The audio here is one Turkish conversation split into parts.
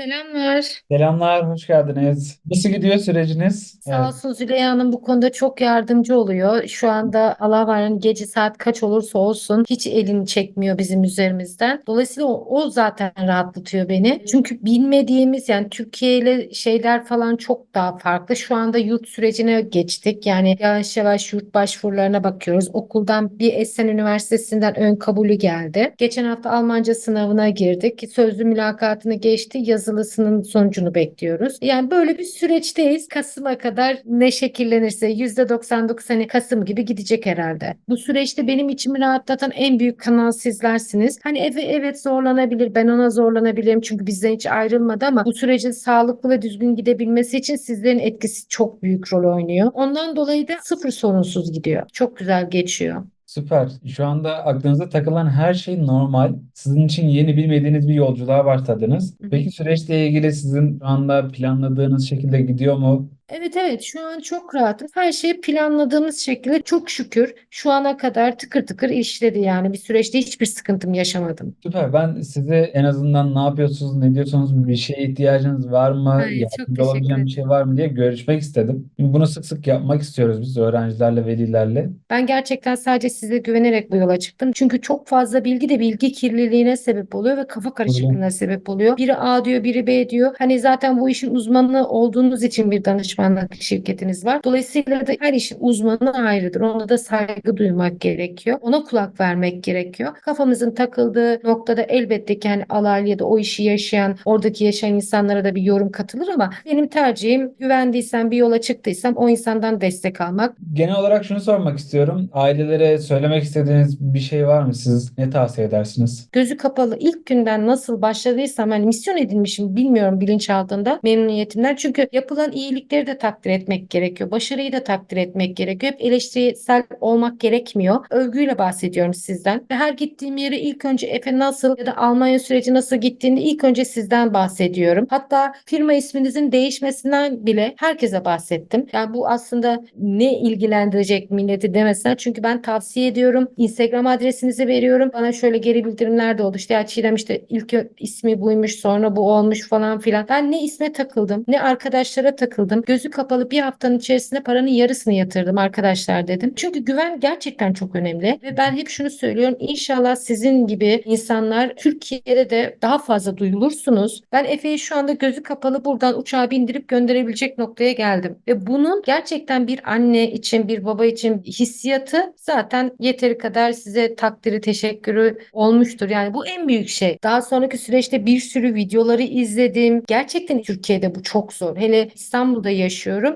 Selamlar. Selamlar, hoş geldiniz. Nasıl gidiyor süreciniz? Sağ Evet, olsun Züleyha Hanım bu konuda çok yardımcı oluyor. Şu anda Allah var yani gece saat kaç olursa olsun hiç elini çekmiyor bizim üzerimizden. Dolayısıyla o, o zaten rahatlatıyor beni. Çünkü bilmediğimiz yani Türkiye ile şeyler falan çok daha farklı. Şu anda yurt sürecine geçtik. Yani yavaş yavaş yurt başvurularına bakıyoruz. Okuldan bir Esen Üniversitesi'nden ön kabulü geldi. Geçen hafta Almanca sınavına girdik. Sözlü mülakatını geçti. Yazılısının sonucunu bekliyoruz. Yani böyle bir süreçteyiz. Kasım'a kadar ne şekillenirse %99 hani Kasım gibi gidecek herhalde. Bu süreçte benim içimi rahatlatan en büyük kanal sizlersiniz. Hani evet, evet zorlanabilir. Ben ona zorlanabilirim çünkü bizden hiç ayrılmadı ama bu sürecin sağlıklı ve düzgün gidebilmesi için sizlerin etkisi çok büyük rol oynuyor. Ondan dolayı da sıfır sorunsuz gidiyor. Çok güzel geçiyor. Süper. Şu anda aklınıza takılan her şey normal. Sizin için yeni bilmediğiniz bir yolculuğa başladınız. Peki süreçle ilgili sizin şu anda planladığınız şekilde gidiyor mu? Evet evet şu an çok rahatım. Her şey planladığımız şekilde çok şükür şu ana kadar tıkır tıkır işledi yani bir süreçte hiçbir sıkıntım yaşamadım. Süper. Ben size en azından ne yapıyorsunuz, ne diyorsunuz, bir şeye ihtiyacınız var mı, Ay, çok yardımcı teşekkür olabileceğim bir ederim. şey var mı diye görüşmek istedim. Bunu sık sık yapmak istiyoruz biz öğrencilerle, velilerle. Ben gerçekten sadece size güvenerek bu yola çıktım. Çünkü çok fazla bilgi de bilgi kirliliğine sebep oluyor ve kafa Öyle. karışıklığına sebep oluyor. Biri A diyor, biri B diyor. Hani zaten bu işin uzmanı olduğunuz için bir danışmanlık şirketiniz var. Dolayısıyla da her işin uzmanı ayrıdır. Ona da saygı duymak gerekiyor. Ona kulak vermek gerekiyor. Kafamızın takıldığı noktada elbette ki hani alaylı ya da o işi yaşayan, oradaki yaşayan insanlara da bir yorum katılır ama benim tercihim güvendiysem, bir yola çıktıysam o insandan destek almak. Genel olarak şunu sormak istiyorum. Ailelere söylemek istediğiniz bir şey var mı? Siz ne tavsiye edersiniz? gözü kapalı ilk günden nasıl başladıysam hani misyon edinmişim bilmiyorum bilinçaltında memnuniyetimden. Çünkü yapılan iyilikleri de takdir etmek gerekiyor. Başarıyı da takdir etmek gerekiyor. Hep eleştirisel olmak gerekmiyor. Övgüyle bahsediyorum sizden. Ve her gittiğim yere ilk önce Efe nasıl ya da Almanya süreci nasıl gittiğinde ilk önce sizden bahsediyorum. Hatta firma isminizin değişmesinden bile herkese bahsettim. Yani bu aslında ne ilgilendirecek milleti demesine çünkü ben tavsiye ediyorum. Instagram adresinizi veriyorum. Bana şöyle geri bildirimler de oldu. İşte ya Çiğdem işte ilk ismi buymuş sonra bu olmuş falan filan. Ben ne isme takıldım ne arkadaşlara takıldım. Gözü kapalı bir haftanın içerisinde paranın yarısını yatırdım arkadaşlar dedim. Çünkü güven gerçekten çok önemli ve ben hep şunu söylüyorum. İnşallah sizin gibi insanlar Türkiye'de de daha fazla duyulursunuz. Ben Efe'yi şu anda gözü kapalı buradan uçağa bindirip gönderebilecek noktaya geldim. Ve bunun gerçekten bir anne için, bir baba için hissiyatı zaten yeteri kadar size takdiri, teşekkürü olmuştur. Yani bu en büyük şey. Daha sonraki süreçte bir sürü videoları izledim. Gerçekten Türkiye'de bu çok zor. Hele İstanbul'da yaşıyorum.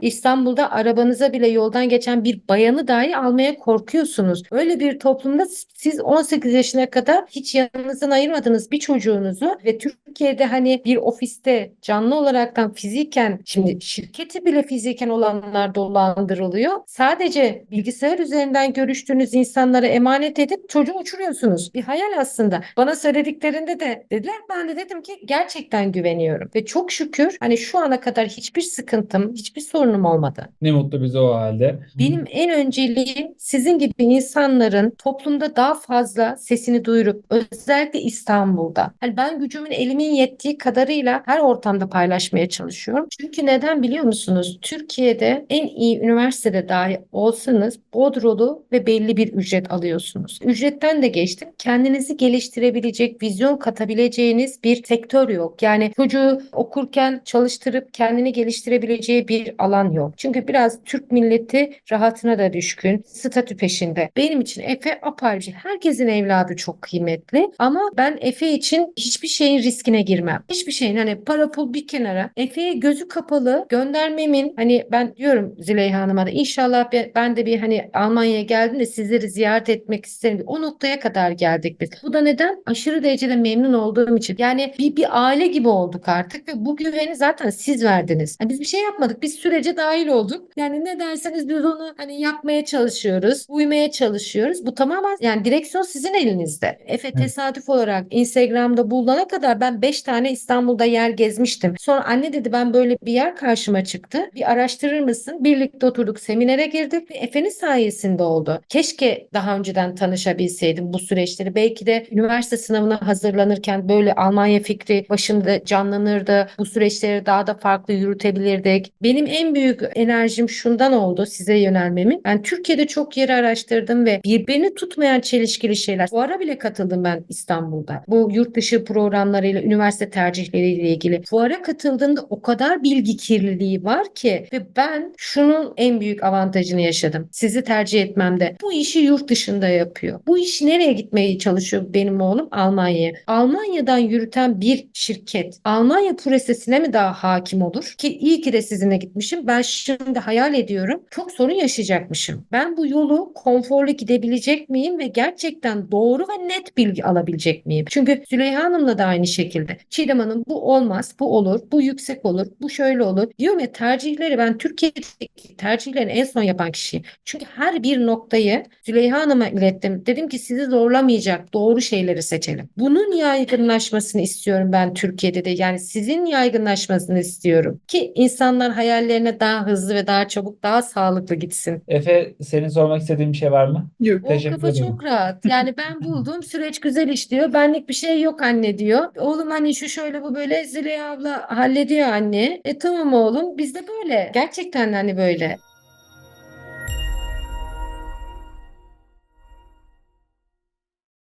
İstanbul'da arabanıza bile yoldan geçen bir bayanı dahi almaya korkuyorsunuz. Öyle bir toplumda siz 18 yaşına kadar hiç yanınızdan ayırmadığınız bir çocuğunuzu ve Türkiye'de hani bir ofiste canlı olaraktan fiziken şimdi şirketi bile fiziken olanlar dolandırılıyor. Sadece bilgisayar üzerinden görüştüğünüz insanlara emanet edip çocuğu uçuruyorsunuz. Bir hayal aslında. Bana söylediklerinde de dediler ben de dedim ki gerçekten güveniyorum ve çok şükür hani şu ana kadar hiçbir sıkıntım, hiçbir sorunum olmadı. Ne mutlu bize o halde. Benim en önceliğim sizin gibi insanların toplumda daha fazla sesini duyurup özellikle İstanbul'da. Hani ben gücümün elimin yettiği kadarıyla her ortamda paylaşmaya çalışıyorum. Çünkü neden biliyor musunuz? Türkiye'de en iyi üniversitede dahi olsanız bodrolu ve belli bir ücret alıyorsunuz. Ücretten de geçtim. Kendinizi geliştirebilecek, vizyon katabileceğiniz bir sektör yok. Yani çocuğu okurken çalıştırıp kendini geliştirebileceği bir alan yok. Çünkü biraz Türk milleti rahatına da düşkün, statü peşinde. Benim için Efe apayrı şey. Herkesin evladı çok kıymetli ama ben Efe için hiçbir şeyin riskine girmem. Hiçbir şeyin hani para pul bir kenara. Efe'ye gözü kapalı göndermemin hani ben diyorum Züleyha Hanım'a da inşallah be- ben de bir hani Almanya'ya geldiğimde sizleri ziyaret etmek isterim. O noktaya kadar geldik biz. Bu da neden? Aşırı derecede memnun olduğum için. Yani bir, bir aile gibi olduk artık ve bu güveni zaten siz verdiniz. Yani biz bir şey yapmadık. Olmadık. Biz sürece dahil olduk. Yani ne derseniz biz onu hani yapmaya çalışıyoruz, uymaya çalışıyoruz. Bu tamamen yani direksiyon sizin elinizde. Efe tesadüf olarak Instagram'da bulana kadar ben 5 tane İstanbul'da yer gezmiştim. Sonra anne dedi ben böyle bir yer karşıma çıktı. Bir araştırır mısın? Birlikte oturduk, seminere girdik Efe'nin sayesinde oldu. Keşke daha önceden tanışabilseydim bu süreçleri. Belki de üniversite sınavına hazırlanırken böyle Almanya fikri başımda canlanırdı. Bu süreçleri daha da farklı yürütebilirdik. Benim en büyük enerjim şundan oldu size yönelmemin. Ben Türkiye'de çok yeri araştırdım ve birbirini tutmayan çelişkili şeyler. Fuara bile katıldım ben İstanbul'da. Bu yurt dışı programlarıyla, üniversite tercihleriyle ilgili. Fuara katıldığımda o kadar bilgi kirliliği var ki ve ben şunun en büyük avantajını yaşadım. Sizi tercih etmemde. Bu işi yurt dışında yapıyor. Bu iş nereye gitmeye çalışıyor benim oğlum? Almanya'ya. Almanya'dan yürüten bir şirket Almanya prosesine mi daha hakim olur? Ki iyi ki de sizinle gitmişim. Ben şimdi hayal ediyorum. Çok sorun yaşayacakmışım. Ben bu yolu konforlu gidebilecek miyim ve gerçekten doğru ve net bilgi alabilecek miyim? Çünkü Züleyha Hanım'la da aynı şekilde. Çiğdem Hanım bu olmaz, bu olur, bu yüksek olur, bu şöyle olur. Diyorum ya tercihleri ben Türkiye'deki tercihlerini en son yapan kişiyim. Çünkü her bir noktayı Züleyha Hanım'a ilettim. Dedim ki sizi zorlamayacak doğru şeyleri seçelim. Bunun yaygınlaşmasını istiyorum ben Türkiye'de de. Yani sizin yaygınlaşmasını istiyorum ki insanlar hayallerine daha hızlı ve daha çabuk, daha sağlıklı gitsin. Efe senin sormak istediğin bir şey var mı? Yok. O Teşekkür kafa ederim. çok rahat. Yani ben buldum, süreç güzel işliyor. Benlik bir şey yok anne diyor. Oğlum hani şu şöyle bu böyle Züleyha abla hallediyor anne. E tamam oğlum biz de böyle. Gerçekten hani böyle.